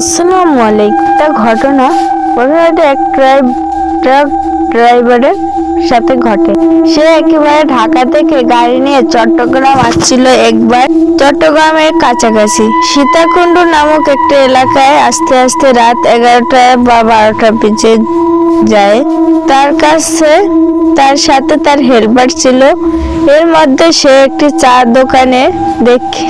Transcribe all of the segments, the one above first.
আসসালামু আলাইকুম। একটা ঘটনা প্রথমত এক ট্রাইব ট্রাক ড্রাইভারের সাথে ঘটে। সে একেবারে ঢাকা থেকে গাড়ি নিয়ে চট্টগ্রাম আসছিল একবার। চট্টগ্রামের কাছাকাছি। সীতাকুণ্ড নামক একটা এলাকায় আস্তে আস্তে রাত এগারোটা বা বারোটা বেজে যায়। তার কাছে তার সাথে তার হেল্পার ছিল। এর মধ্যে সে একটি চা দোকানে দেখে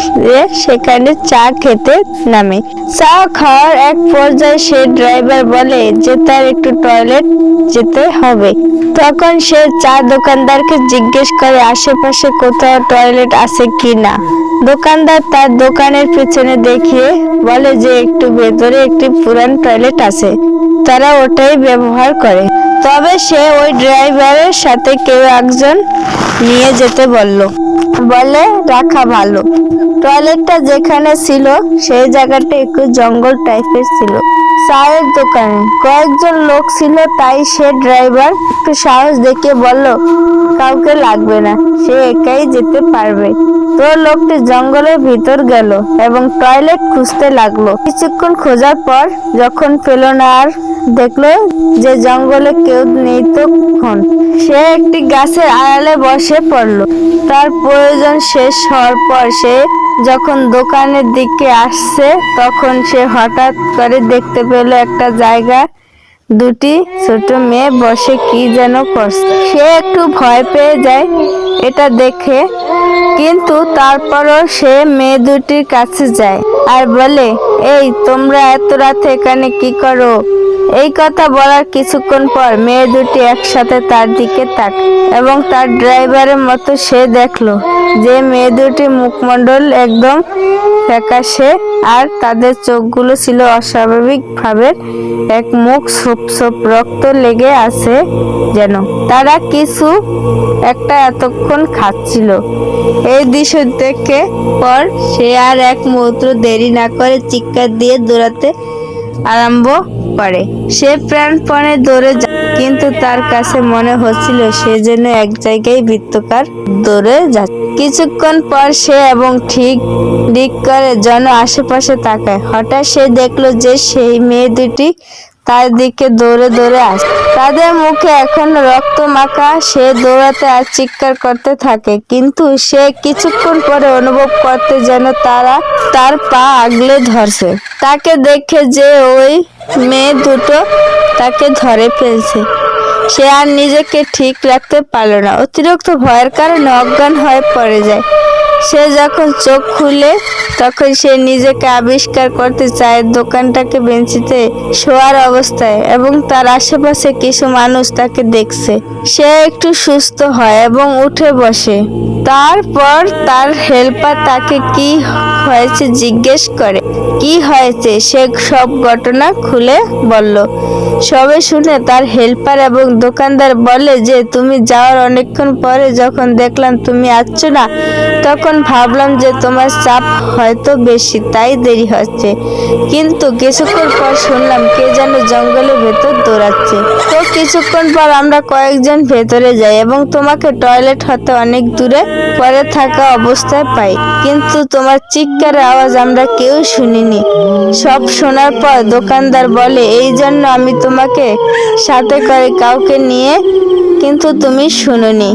সেখানে চা খেতে নামে। চা খাওয়ার এক পর্যায়ে সে ড্রাইভার বলে যে তার একটু টয়লেট যেতে হবে। তখন সে চা দোকানদারকে জিজ্ঞেস করে, আশেপাশে কোথাও টয়লেট আছে কি না? দোকানদার তার দোকানের পেছনে দেখিয়ে বলে যে, একটু ভেতরে একটি পুরান টয়লেট আছে। তারা ওটাই ব্যবহার করে। তবে সে ওই ড্রাইভারের সাথে কেউ একজন নিয়ে যেতে বলল। বলে, রাখা ভালো। টয়লেটটা যেখানে ছিল, সেই জায়গাটা একটু জঙ্গল টাইপের ছিল। চায়ের দোকানে কয়েকজন লোক ছিল, তাই সে ড্রাইভার একটু সাহস দেখে বলল, কাউকে লাগবে না, সে একাই যেতে পারবে। তো লোকটি জঙ্গলের ভিতর গেল এবং টয়লেট খুঁজতে লাগল। কিছুক্ষণ খোঁজার পর যখন পেল না আর দেখল যে জঙ্গলে কেউ নেই তো তখন। সে একটি গাছের আড়ালে বসে পড়ল। তার প্রয়োজন শেষ হওয়ার পর সে যখন দোকানের দিকে আসছে, তখন সে হঠাৎ করে দেখতে পেল একটা জায়গা। দুটি ছোট মেয়ে বসে কি যেন করছে। সে একটু ভয় পেয়ে যায় এটা দেখে, কিন্তু তারপরও সে মেয়ে দুটির কাছে যায় আর বলে এই, তোমরা এত রাতে এখানে কি করো? এই কথা বলার কিছুক্ষণ পর মেয়ে দুটি একসাথে তার দিকে তাক এবং তার ড্রাইভারের মতো সে দেখল যে মেয়ে দুটি মুখমণ্ডল একদম ফ্যাকাশে আর তাদের চোখগুলো ছিল অস্বাভাবিকভাবে এক মুখ সোপ সোপ রক্ত লেগে আছে যেন। তারা কিছু একটা এতক্ষণ খাচ্ছিল। এই দৃশ্য দেখে পর সে আর এক মুহূর্ত দেরি না করে চিৎকার দিয়ে দৌড়াতে আরম্ভ করে। সে প্রাণপণে দৌড়ে কিন্তু তার কাছে মনে হচ্ছিল সে যেন এক জায়গায় বৃত্তকার দৌড়ে যাচ্ছে। কিছুক্ষণ পর সে এবং ঠিক দিক করে যেন আশেপাশে তাকায়। হঠাৎ সে দেখল যে সেই মেয়ে দুটি তার দিকে দৌড়ে দৌড়ে আস। তাদের মুখে এখন রক্ত মাখা, সে দৌড়াতে আর চিৎকার করতে থাকে। কিন্তু সে কিছুক্ষণ পরে অনুভব করতে যেন তারা তার পা আগলে ধরছে। তাকে দেখে যে ওই মেয়ে দুটো তাকে ধরে ফেলছে। সে আর নিজেকে ঠিক রাখতে পারল না। অতিরিক্ত ভয়ের কারণে অজ্ঞান হয়ে পড়ে যায়। সে যখন চোখ খুলে, তখন সে নিজেকে আবিষ্কার করতে চায় দোকানটাকে বেঞ্চিতে শোয়ার অবস্থায় এবং তার আশেপাশে কিছু মানুষ তাকে দেখছে। সে একটু সুস্থ হয় এবং উঠে বসে। তারপর তার হেল্পার তাকে কি হয়েছে জিজ্ঞেস করে। কি হয়েছে? সে সব ঘটনা খুলে বলল। সবে শুনে তার হেল্পার এবং দোকানদার বলে যে, তুমি যাওয়ার অনেকক্ষণ পরে যখন দেখলাম তুমি আসছো না, তখন ভাবলাম যে তোমার চাপ হয়তো বেশি, তাই দেরি হচ্ছে। কিন্তু কিছুক্ষণ পর শুনলাম কে যেন জঙ্গলের ভেতর দৌড়াচ্ছে। তো কিছুক্ষণ পর আমরা কয়েকজন ভেতরে যাই এবং তোমাকে টয়লেট হতে অনেক দূরে পরে থাকা অবস্থায় পাই। কিন্তু তোমার চিৎকারের আওয়াজ আমরা কেউ শুনিনি। সব শোনার পর দোকানদার বলে, এই জন্য আমি তোমাকে সাথে করে কাউকে নিয়ে কিন্তু তুমি শুনোনি।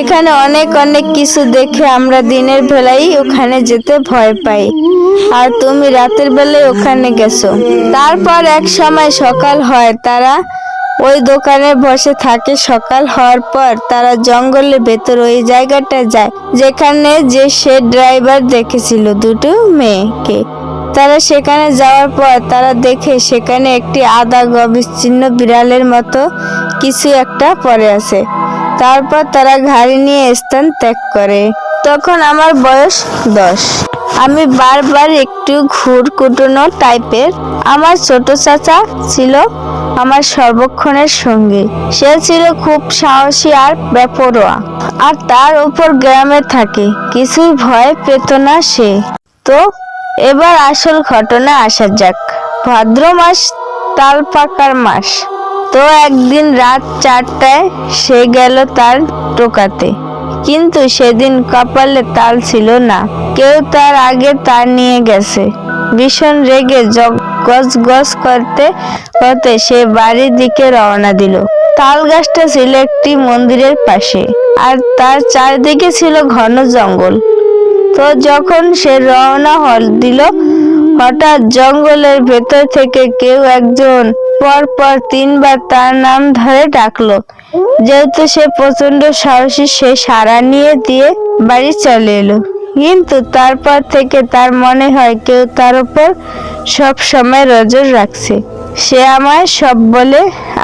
এখানে অনেক অনেক কিছু দেখে আমরা দিনের বেলায় ওখানে যেতে ভয় পাই। আর তুমি রাতের বেলায় ওখানে গেছো। তারপর এক সময় সকাল হয়, তারা ওই দোকানে বসে থাকে। সকাল হওয়ার পর তারা জঙ্গলের ভেতর ওই জায়গাটা যায়, যেখানে যে সে ড্রাইভার দেখেছিল দুটো মেয়েকে। তারা সেখানে যাওয়ার পর তারা দেখে সেখানে একটি আদা গবিচ্ছিন্ন বিড়ালের মতো কিছু একটা পড়ে আছে। তারপর তারা গাড়ি নিয়ে স্থান ত্যাগ করে। তখন আমার বয়স দশ। আমি বারবার একটু ঘুর কুটনো টাইপের। আমার ছোট চাচা ছিল আমার সর্বক্ষণের সঙ্গী। সে ছিল খুব সাহসী আর বেপরোয়া। আর তার উপর গ্রামে থাকে। কিছুই ভয় পেত না সে। তো এবার আসল ঘটনা আসা যাক। ভাদ্র মাস, তাল পাকার মাস। তো একদিন রাত চারটায় সে গেল তার টোকাতে। কিন্তু সেদিন কপালে তাল ছিল না। কেউ তার আগে তার নিয়ে গেছে। ভীষণ রেগে গজ গজ করতে করতে সে বাড়ির দিকে রওনা দিল। তাল গাছটা ছিল একটি মন্দিরের পাশে। আর তার চারদিকে ছিল ঘন জঙ্গল। তো যখন সে রওনা হল, দিল, হঠাৎ জঙ্গলের ভেতর থেকে কেউ একজন পর পর তিনবার তার নাম ধরে ডাকলো। যেহেতু সে প্রচণ্ড সাহসী, সে সাড়া নিয়ে দিয়ে বাড়ি চলে এলো। কিন্তু তারপর থেকে তার মনে হয় কেউ তার উপর সব সময় নজর রাখছে। সে আমায় সব বলে,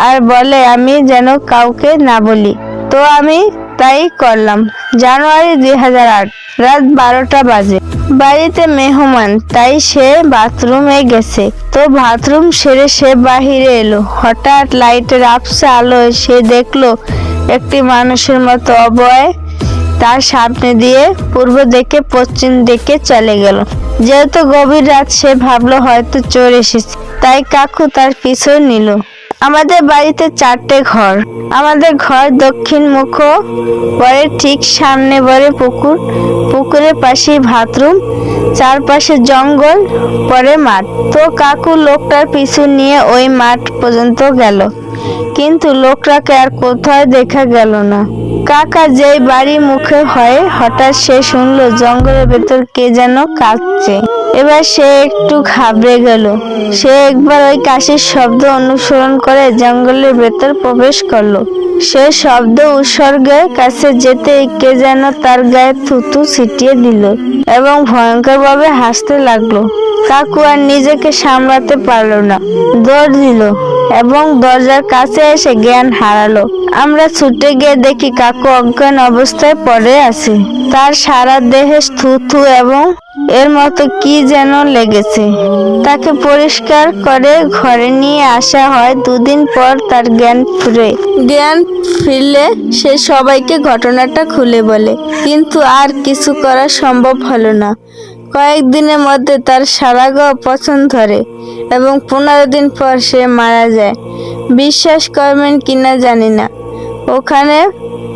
আর বলে, আমি যেন কাউকে না বলি। তো আমি তাই করলাম। জানুয়ারি দুই হাজার আট, রাত বারোটা বাজে। বাড়িতে মেহমান, তাই সে বাথরুমে গেছে। তো বাথরুম সেরে সে বাহিরে এলো। হঠাৎ লাইটের আপসা আলোয় সে দেখল, একটি মানুষের মতো অবয় তার সামনে দিয়ে পূর্ব দিকে পশ্চিম দিকে চলে গেল। যেহেতু গভীর রাত, সে ভাবলো হয়তো চোর এসেছে, তাই কাকু তার পিছু নিল। আমাদের বাড়িতে চারটে ঘর। আমাদের ঘর দক্ষিণ মুখ পরে ঠিক সামনে বরে পুকুর, পুকুরের পাশে বাথরুম, চারপাশে জঙ্গল, পরে মাঠ। তো কাকু লোকটার পিছু নিয়ে ওই মাঠ পর্যন্ত গেল। কিন্তু লোকটাকে আর কোথাও দেখা গেল না। কাকা যেই বাড়ি মুখে হয়, হঠাৎ সে শুনলো জঙ্গলের ভেতর কে যেন কাঁদছে। এবার সে একটু ঘাবড়ে গেল। সে একবার ওই কাশির শব্দ অনুসরণ করে জঙ্গলের ভেতর প্রবেশ করল। সে শব্দ উৎসর্গের কাছে যেতে কে যেন তার গায়ে থুতু ছিটিয়ে দিল এবং ভয়ঙ্করভাবে হাসতে লাগল। কাকু আর নিজেকে সামলাতে পারল না। দৌড় দিল এবং দরজার কাছে এসে জ্ঞান হারালো। আমরা ছুটে গিয়ে দেখি কাকু অজ্ঞান অবস্থায় পড়ে আছে। তার সারা দেহে থুথু এবং এর মতো কি যেন লেগেছে। তাকে পরিষ্কার করে ঘরে নিয়ে আসা হয়। দুদিন পর তার জ্ঞান ফিরে। জ্ঞান ফিরলে সে সবাইকে ঘটনাটা খুলে বলে। কিন্তু আর কিছু করা সম্ভব হলো না। কয়েকদিনের মধ্যে তার সারাগ পছন্দ ধরে এবং পনেরো দিন পর সে মারা যায়। বিশ্বাস করবেন কিনা জানি না। ওখানে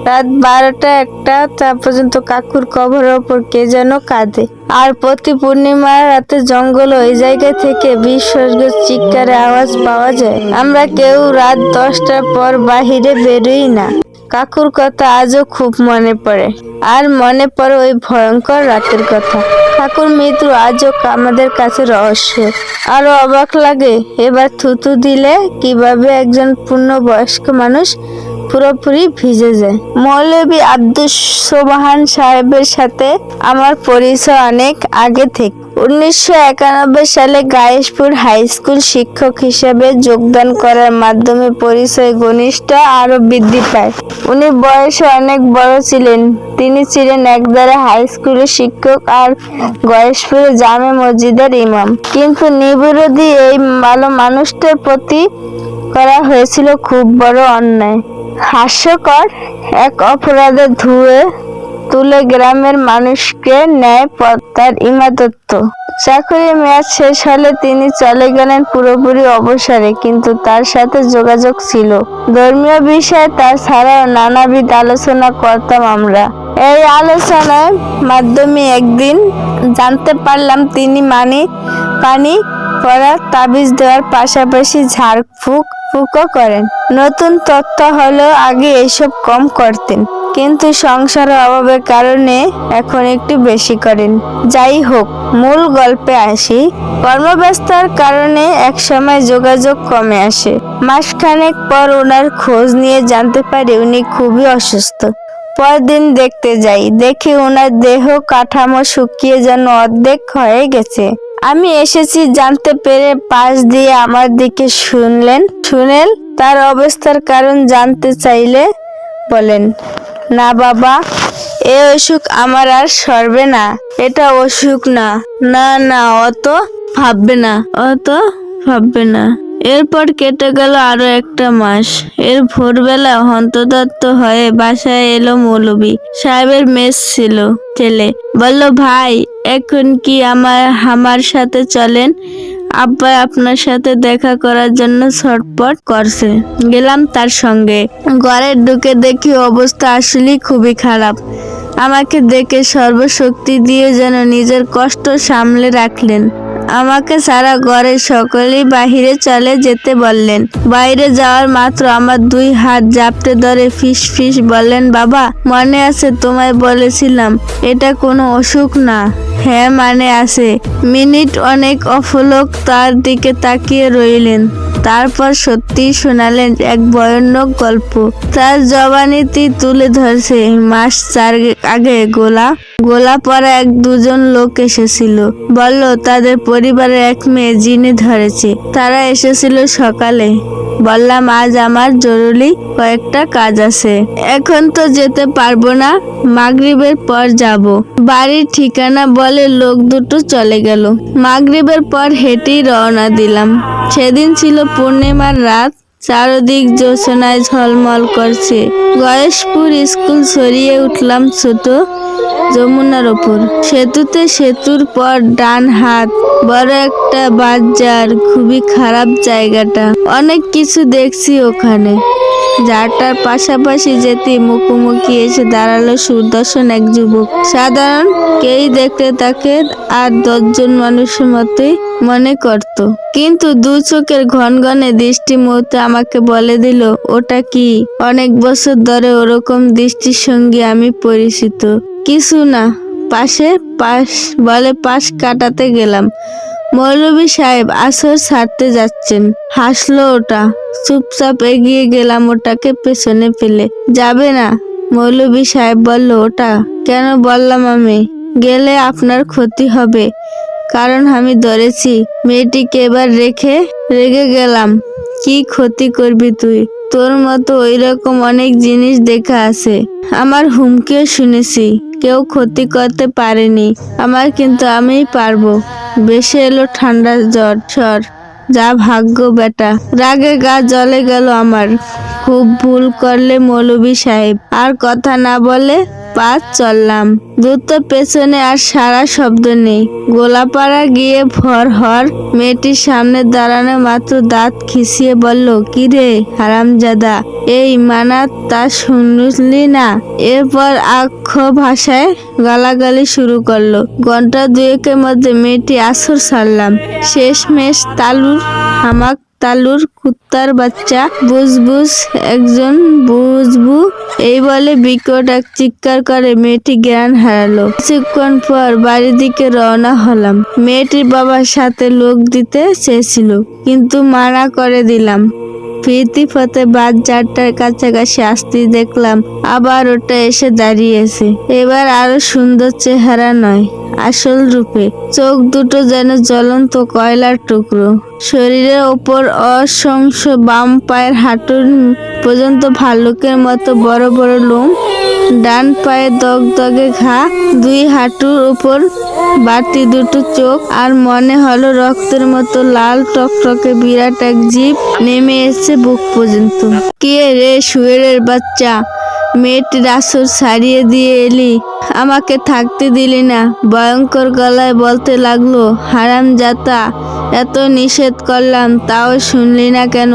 রাত বারোটা একটা তা পর্যন্ত কাকুর কবরের ওপর কে যেন কাঁদে। আর প্রতি পূর্ণিমার রাতে জঙ্গল ওই জায়গা থেকে বিসর্গের চিৎকারের আওয়াজ পাওয়া যায়। আমরা কেউ রাত দশটার পর বাহিরে বেরোই না। কাকুর কথা আজও খুব মনে পড়ে। আর মনে পড়ে ওই ভয়ঙ্কর রাতের কথা। ঠাকুর মৃত্যু আজও আমাদের কাছে রহস্য। আরও অবাক লাগে, এবার থুতু দিলে কীভাবে একজন পূর্ণ বয়স্ক মানুষ পুরোপুরি ভিজে যায়। মৌলবী আব্দুল সোবাহান সাহেবের সাথে আমার পরিচয় অনেক আগে থেকে উনিশশো একানব্বই সালে গায়েশপুর হাই স্কুল শিক্ষক হিসেবে যোগদান করার মাধ্যমে পরিচয় ঘনিষ্ঠ আরও বৃদ্ধি পায়। উনি বয়সে অনেক বড় ছিলেন। তিনি ছিলেন একদারে হাই স্কুলের শিক্ষক আর গয়েশপুরে জামে মসজিদের ইমাম। কিন্তু নিবিরোধী এই ভালো মানুষটার প্রতি করা হয়েছিল খুব বড় অন্যায়। হাস্যকর এক অপরাধে ধুয়ে তুলে গ্রামের মানুষকে ন্যায় পথ তার ইমাদত্ত। চাকরির মেয়াদ শেষ হলে তিনি চলে গেলেন পুরোপুরি অবসরে, কিন্তু তার সাথে যোগাযোগ ছিল। ধর্মীয় বিষয়ে তার ছাড়াও নানাবিধ আলোচনা করতাম আমরা। এই আলোচনার মাধ্যমে একদিন জানতে পারলাম তিনি মানি পানি পড়া তাবিজ দেওয়ার পাশাপাশি ঝাড়ফুঁক ফুকও করেন। নতুন তথ্য হলো আগে এসব কম করতেন। কিন্তু সংসারের অভাবের কারণে এখন একটু বেশি করেন। যাই হোক, মূল গল্পে আসি। কর্মব্যস্তার কারণে একসময় যোগাযোগ কমে আসে। মাসখানেক পর ওনার খোঁজ নিয়ে জানতে পারি উনি খুবই অসুস্থ। পরদিন দেখতে যাই। দেখি ওনার দেহ কাঠামো শুকিয়ে যেন অর্ধেক হয়ে গেছে। আমি এসেছি জানতে পেরে পাশ দিয়ে আমার দিকে শুনলেন। শুনেন, তার অবস্থার কারণ জানতে চাইলে বলেন, না বাবা, এ অসুখ আমার আর সরবে না, এটা অসুখ না। না না, অত ভাববে না, অত ভাববে না। এরপর কেটে গেল আরও একটা মাস। এর ভোরবেলা হন্তদত্ত হয়ে বাসায় এলো মৌলবী সাহেবের মেস ছিল ছেলে বলল, ভাই, এখন কি আমার আমার সাথে চলেন? আব্বা আপনার সাথে দেখা করার জন্য ছটপট করছে। গেলাম তার সঙ্গে। ঘরে ঢুকে দেখি অবস্থা আসলেই খুবই খারাপ। আমাকে দেখে সর্বশক্তি দিয়ে যেন নিজের কষ্ট সামলে রাখলেন। আমাকে সারা ঘরের সকলেই বাহিরে চলে যেতে বললেন। বাইরে যাওয়ার মাত্র আমার দুই হাত জাপটে ধরে ফিস ফিস বললেন, বাবা, মনে আছে তোমায় বলেছিলাম, এটা কোনো অসুখ না। হ্যাঁ মানে আছে। মিনিট অনেক অফলক তার দিকে তাকিয়ে রইলেন। তারপর সত্যি শোনালেন এক ভয়ানক গল্প। তার জবানিতে তুলে ধরছে, মাস চার আগে গোলা গোলা পরা এক দুজন লোক এসেছিল। বলল, তাদের পরিবারের এক মেয়ে জিনে ধরেছে। তারা এসেছিল সকালে। বললাম, আজ আমার জরুরি কয়েকটা কাজ আছে। এখন তো যেতে পারব না, মাগরিবের পর যাব। বাড়ির ঠিকানা বলে লোক দুটো চলে গেল। মাগরিবের পর হেঁটেই রওনা দিলাম। সেদিন ছিল পূর্ণিমার রাত চারদিক জোছনায় ঝলমল করছে। গয়েশপুর স্কুল সরিয়ে উঠলাম ছোট যমুনার ওপর। সেতুতে সেতুর পর ডান হাত। বড় একটা বাজার, খুবই খারাপ জায়গাটা। অনেক কিছু দেখছি ওখানে। যারটার পাশাপাশি যেতে মুখোমুখি এসে দাঁড়াল সুদর্শন এক যুবক। সাধারণ কেই দেখলে তাকে আর দশজন মানুষের মতোই মনে করত। কিন্তু দু চোখের ঘন ঘনে দৃষ্টি মুহূর্তে আমাকে বলে দিল, ওটা কি? অনেক বছর ধরে ওরকম দৃষ্টির সঙ্গে আমি পরিচিত। কিছু না, পাশে পাশ, বলে পাশ কাটাতে গেলাম। মৌলভী সাহেব আসর ছাড়তে যাচ্ছেন। হাসলো ওটা। চুপচাপ এগিয়ে গেলাম ওটাকে পেছনে ফেলে। যাবে না? মৌলভী সাহেব বলল, ওটা? কেন বললাম আমি? গেলে আপনার ক্ষতি হবে। কারণ আমি ধরেছি, মেয়েটিকে এবার রেখে, রেগে গেলাম। কি ক্ষতি করবি তুই? তোর মতো ওই রকম অনেক জিনিস দেখা আছে। আমার হুমকিও শুনেছি। কেউ ক্ষতি করতে পারেনি। আমার কিন্তু আমিই পারব। বেশি এলো ঠান্ডা জ্বর, সর। যা ভাগ্য বেটা রাগে গা জ্বলে গেল আমার। খুব ভুল করলে মৌলভী সাহেব। আর কথা না বলে পা চললাম। দ্রুত পেছনে আর সারা শব্দ নেই। গোলাপাড়া গিয়ে ভর হর মেয়েটির সামনে দাঁড়ানো মাত্র দাঁত খিসিয়ে বলল, কি রে হারামজাদা, এই মানা তা শুনলি না? এরপর আক্ষ ভাষায় গালাগালি শুরু করল। ঘণ্টা দুয়েকের মধ্যে মেয়েটি আসর সারলাম। শেষমেশ তালুর হামাক তালুর কুত্তার বাচ্চা। বুজবুজ একজন বুজবু এই বলে বিকট এক চিৎকার করে, মেয়েটি জ্ঞান হারালো। কিছুক্ষণ পর বাড়ির দিকে রওনা হলাম। মেয়েটির বাবার সাথে লোক দিতে চেয়েছিল, কিন্তু মানা করে দিলাম। ফিরতি পথে বাদ চারটার কাছাকাছি আসতে দেখলাম, আবার ওটা এসে দাঁড়িয়েছে। এবার আরও সুন্দর চেহারা নয়, আসল রূপে। চোখ দুটো যেন জ্বলন্ত কয়লার টুকরো। শরীরের ওপর অসংস বাম পায়ের হাঁটুর পর্যন্ত ভাল্লুকের মতো বড় বড় লোম ডান পায়ে দগদগে ঘা, দুই হাঁটুর উপর বাড়তি দুটো চোখ আর মনে হলো রক্তের মতো লাল টকটকে বিরাট এক জীব নেমে এসেছে বুক পর্যন্ত। কে রে শুয়েরের বাচ্চা? মেয়েটির আসর ছাড়িয়ে দিয়ে এলি। আমাকে থাকতে দিলি না। ভয়ঙ্কর গলায় বলতে লাগল হারাম জাতা এত নিষেধ করলাম, তাও শুনলি না কেন?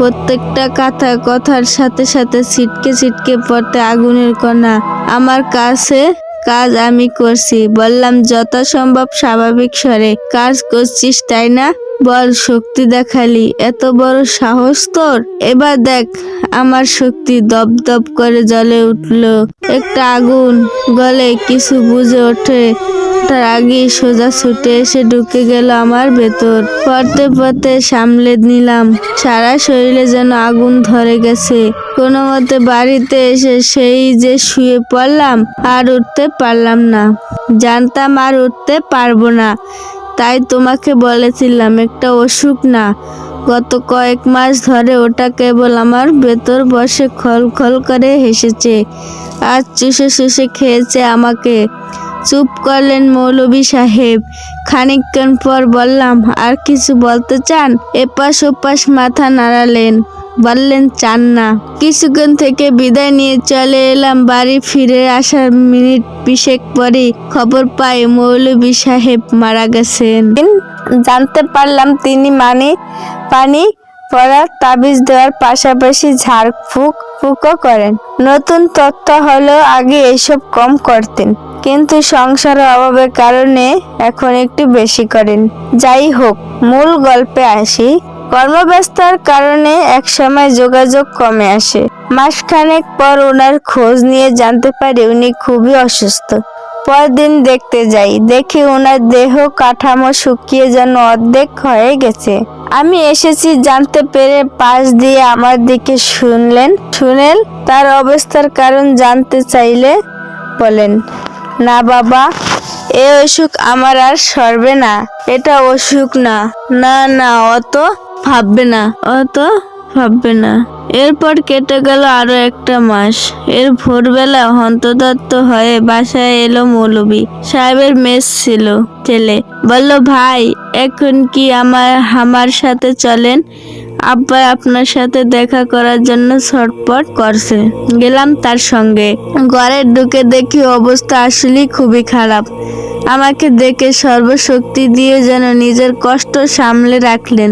প্রত্যেকটা কথা কথার সাথে সাথে ছিটকে ছিটকে পড়তে আগুনের কণা। আমার কাছে কাজ আমি করছি, বললাম, যথাসম্ভব স্বাভাবিক স্বরে। কাজ করছিস, তাই না? বল, শক্তি দেখালি। এত বড় সাহস তোর? এবার দেখ, আমার শক্তি দপ দপ করে জ্বলে উঠল। একটা আগুন গলে কিছু বুঝে ওঠে। তার আগেই সোজা ছুটে এসে ঢুকে গেল আমার ভেতর। পড়তে পড়তে সামলে নিলাম। সারা শরীরে যেন আগুন ধরে গেছে। কোনো মতে বাড়িতে এসে সেই যে শুয়ে পড়লাম, আর উঠতে পারলাম না। জানতাম আর উঠতে পারব না। তাই তোমাকে বলেছিলাম, একটা অসুখ না। গত কয়েক মাস ধরে ওটা কেবল আমার ভেতর বসে খল খল করে হেসেছে। আর চুষে চুষে খেয়েছে আমাকে। চুপ করলেন মৌলভী সাহেব। খানিকক্ষণ পর বললাম, আর কিছু বলতে চান? এপাশ ওপাশ মাথা নাড়ালেন। বললেন, চান না। কিছুক্ষণ থেকে বিদায় নিয়ে চলে এলাম বাড়ি ফিরে আসার মিনিট বিশেক পরে খবর পাই মৌলভী সাহেব মারা গেছেন। জানতে পারলাম তিনি মানে পানি পড়ার তাবিজ দেওয়ার পাশাপাশি ঝাড়ফুঁক পুকো করেন। নতুন তথ্য হলো আগে এসব কম করতেন। কিন্তু সংসারের অভাবের কারণে এখন একটু বেশি করেন। যাই হোক, মূল গল্পে আসি। কর্মব্যস্তার কারণে একসময় যোগাযোগ কমে আসে। মাসখানেক পর ওনার খোঁজ নিয়ে জানতে পারি উনি খুবই অসুস্থ। পরদিন দেখতে যাই, দেখি ওনার দেহ কাঠামো শুকিয়ে যেন অর্ধেক হয়ে গেছে। আমি এসেছি জানতে পেরে পাশ দিয়ে আমার দিকে শুনলেন, শুনেন তার অবস্থার কারণ জানতে চাইলে বলেন, না বাবা, এ অসুখ আমার আর সরবে না, এটা অসুখ না না না, অত ভাববে না, অত ভাববে না। এরপর কেটে গেল আরও একটা মাস। এর ভোরবেলা হন্তদত্ত হয়ে বাসায় এলো মৌলবী সাহেবের মেস ছিল ছেলে বলল, ভাই, এখন কি আমার আমার সাথে চলেন? আব্বা আপনার সাথে দেখা করার জন্য ছটপট করছে। গেলাম তার সঙ্গে। ঘরে ঢুকে দেখি অবস্থা আসলেই খুবই খারাপ। আমাকে দেখে সর্বশক্তি দিয়ে যেন নিজের কষ্ট সামলে রাখলেন।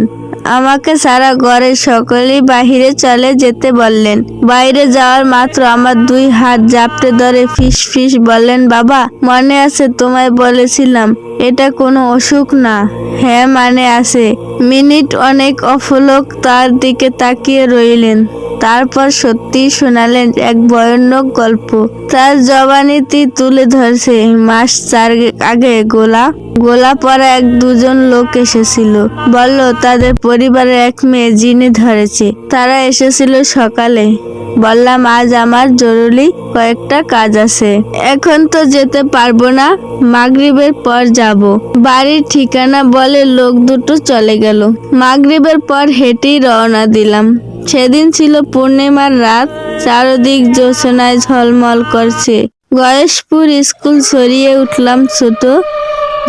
আমাকে সারা ঘরে সকলেই বাহিরে চলে যেতে বললেন। বাইরে যাওয়ার মাত্র আমার দুই হাত জাপটে ধরে ফিস ফিস বললেন, বাবা, মনে আছে তোমায় বলেছিলাম, এটা কোনো অসুখ না। হ্যাঁ মানে আছে। মিনিট অনেক অফলক তার দিকে তাকিয়ে রইলেন। তারপর সত্যি শোনালেন এক ভয়ানক গল্প। তার জবানিতে তুলে ধরছে মাস চার আগে গোলা। গোলা পরা এক দুজন লোক এসেছিল। বলল, তাদের পরিবারের এক মেয়ে জিনে ধরেছে। তারা এসেছিল সকালে। বললাম, আজ আমার জরুরি কয়েকটা কাজ আছে। এখন তো যেতে পারব না, মাগরিবের পর যাব। বাড়ির ঠিকানা বলে লোক দুটো চলে গেল। মাগরিবের পর হেঁটেই রওনা দিলাম। সেদিন ছিল পূর্ণিমার রাত, চারদিক জোসনায় ঝলমল করছে। গয়েশপুর স্কুল সরিয়ে উঠলাম ছোট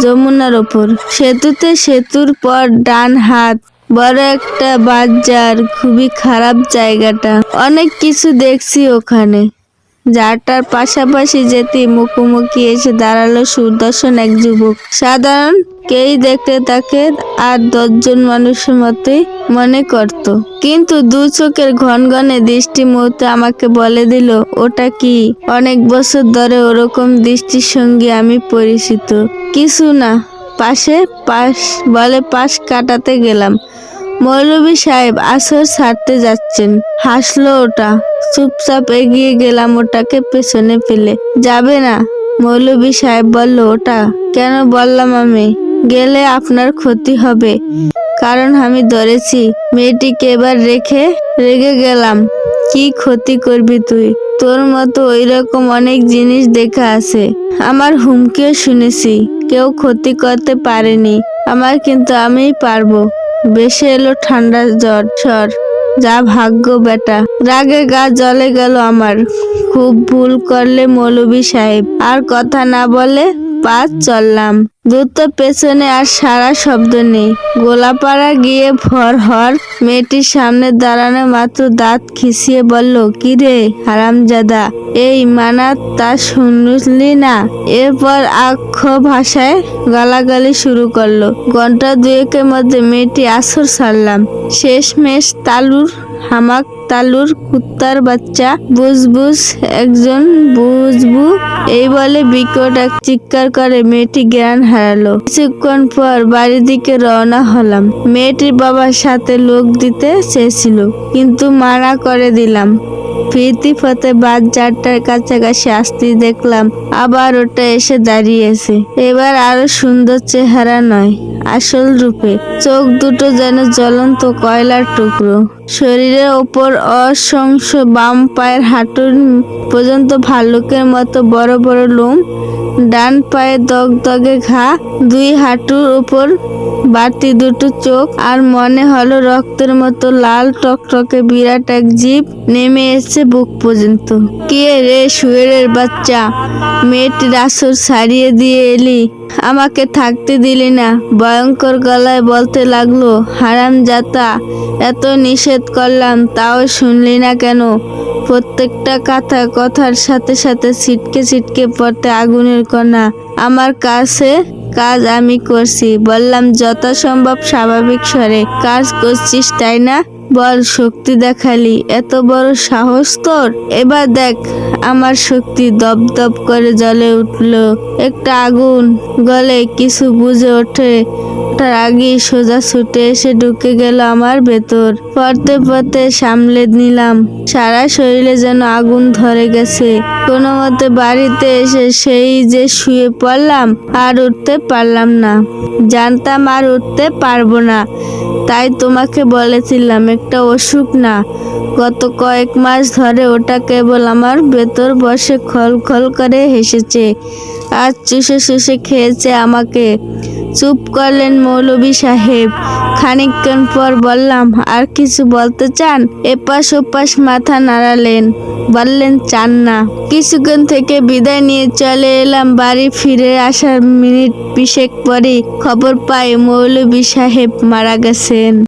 যমুনার ওপর। সেতুতে সেতুর পর ডান হাত। বড় একটা বাজার, খুবই খারাপ জায়গাটা। অনেক কিছু দেখছি ওখানে। যারটার পাশাপাশি যেতে মুখোমুখি এসে দাঁড়াল সুদর্শন এক যুবক। সাধারণ কেই দেখতে তাকে আর দশজন মানুষের মতোই মনে করত। কিন্তু দু চোখের ঘন ঘনে দৃষ্টি মুহূর্তে আমাকে বলে দিল, ওটা কি? অনেক বছর ধরে ওরকম দৃষ্টির সঙ্গে আমি পরিচিত। কিছু না, পাশে পাশ, বলে পাশ কাটাতে গেলাম। মৌলভী সাহেব আসর ছাড়তে যাচ্ছেন। হাসলো ওটা। চুপচাপ এগিয়ে গেলাম ওটাকে পেছনে ফেলে। যাবে না, মৌলভী সাহেব বলল, ওটা? কেন? বললাম আমি। গেলে আপনার ক্ষতি হবে। কারণ আমি ধরেছি, মেয়েটিকে এবার রেখে রেগে গেলাম। কি ক্ষতি করবি তুই? তোর মতো ওই রকম অনেক জিনিস দেখা আছে। আমার হুমকিও শুনেছি, কেউ ক্ষতি করতে পারেনি। আমার কিন্তু আমিই পারব। বেশি এলো ঠান্ডা জ্বর সর যা ভাগ্য বেটা। রাগে গা জলে গেল আমার। খুব ভুল করলে মৌলবী সাহেব। আর কথা না বলে পাঁচ চললাম। দ্রুত পেছনে আর সারা শব্দ নেই। গোলাপাড়া গিয়ে ভর হর মেয়েটির সামনে দাঁড়ানো মাত্র দাঁত খিসিয়ে বলল, কি রে হারামজাদা? এই মানা তা শুনলি না? এরপর আক্ষ ভাষায় গালাগালি শুরু করল। ঘণ্টা দুয়েকের মধ্যে মেয়েটি আসর সারলাম। শেষমেশ তালুর হামাক তালুর কুত্তার বাচ্চা। বুজবুজ একজন বুজবু এই বলে বিকট এক চিৎকার করে, মেয়েটি জ্ঞান হারালো। কিছুক্ষণ পর বাড়ির দিকে রওনা হলাম। মেয়েটির বাবার সাথে লোক দিতে চেয়েছিল, কিন্তু মানা করে দিলাম। ফিরতি পথে বাদ চারটার কাছাকাছি আসতে দেখলাম, আবার ওটা এসে দাঁড়িয়েছে। এবার আরও সুন্দর চেহারা নয়, আসল রূপে। চোখ দুটো যেন জ্বলন্ত কয়লার টুকরো। শরীরের ওপর অসংখ্য বাম পায়ের হাঁটুর পর্যন্ত ভাল্লুকের মতো বড় বড় লোম, ডান পায়ে দগদগে ঘা, দুই হাঁটুর উপর বাড়তি দুটো চোখ আর মনে হলো রক্তের মতো লাল টকটকে বিরাট এক জীব নেমে এসে বুক পর্যন্ত। কে রে শুয়ের বাচ্চা? মেয়েটির আসর ছাড়িয়ে দিয়ে এলি। আমাকে থাকতে দিলি না। ভয়ঙ্কর গলায় বলতে লাগল হারাম জাতা এত নিষেধ করলাম, তাও শুনলি না কেন? প্রত্যেকটা কথা কথার সাথে সাথে ছিটকে ছিটকে পড়তে আগুনের কণা। আমার কাছে কাজ আমি করছি। বললাম, যথাসম্ভব স্বাভাবিক স্বরে কাজ করছিস, তাই না? বল শক্তি দেখালি, এত বড় সাহস তোর? এবার দেখ, আমার শক্তি দপ দপ করে জ্বলে উঠল। একটা আগুন গলে কিছু বুঝে ওঠে তার আগেই সোজা ছুটে এসে ঢুকে গেল আমার ভেতর। পড়তে পড়তে সামলে নিলাম, সারা শরীরে যেন আগুন ধরে গেছে। কোনো মতে বাড়িতে এসে সেই যে শুয়ে পড়লাম, আর উঠতে পারলাম না। জানতাম আর উঠতে পারব না, তাই তোমাকে বলেছিলাম একটা অসুখ না। গত কয়েক মাস ধরে ওটা কেবল আমার ভেতর বসে খল খল করে হেসেছে। আর চুষে চুষে খেয়েছে আমাকে। চুপ করলেন মৌলভী সাহেব। খানিকক্ষণ পর বললাম, আর কিছু বলতে চান? এপাশ ওপাশ মাথা নাড়ালেন। বললেন, চান না। কিছুক্ষণ থেকে বিদায় নিয়ে চলে এলাম বাড়ি ফিরে আসার মিনিট বিশেক পরে খবর পাই মৌলভী সাহেব মারা গেছেন।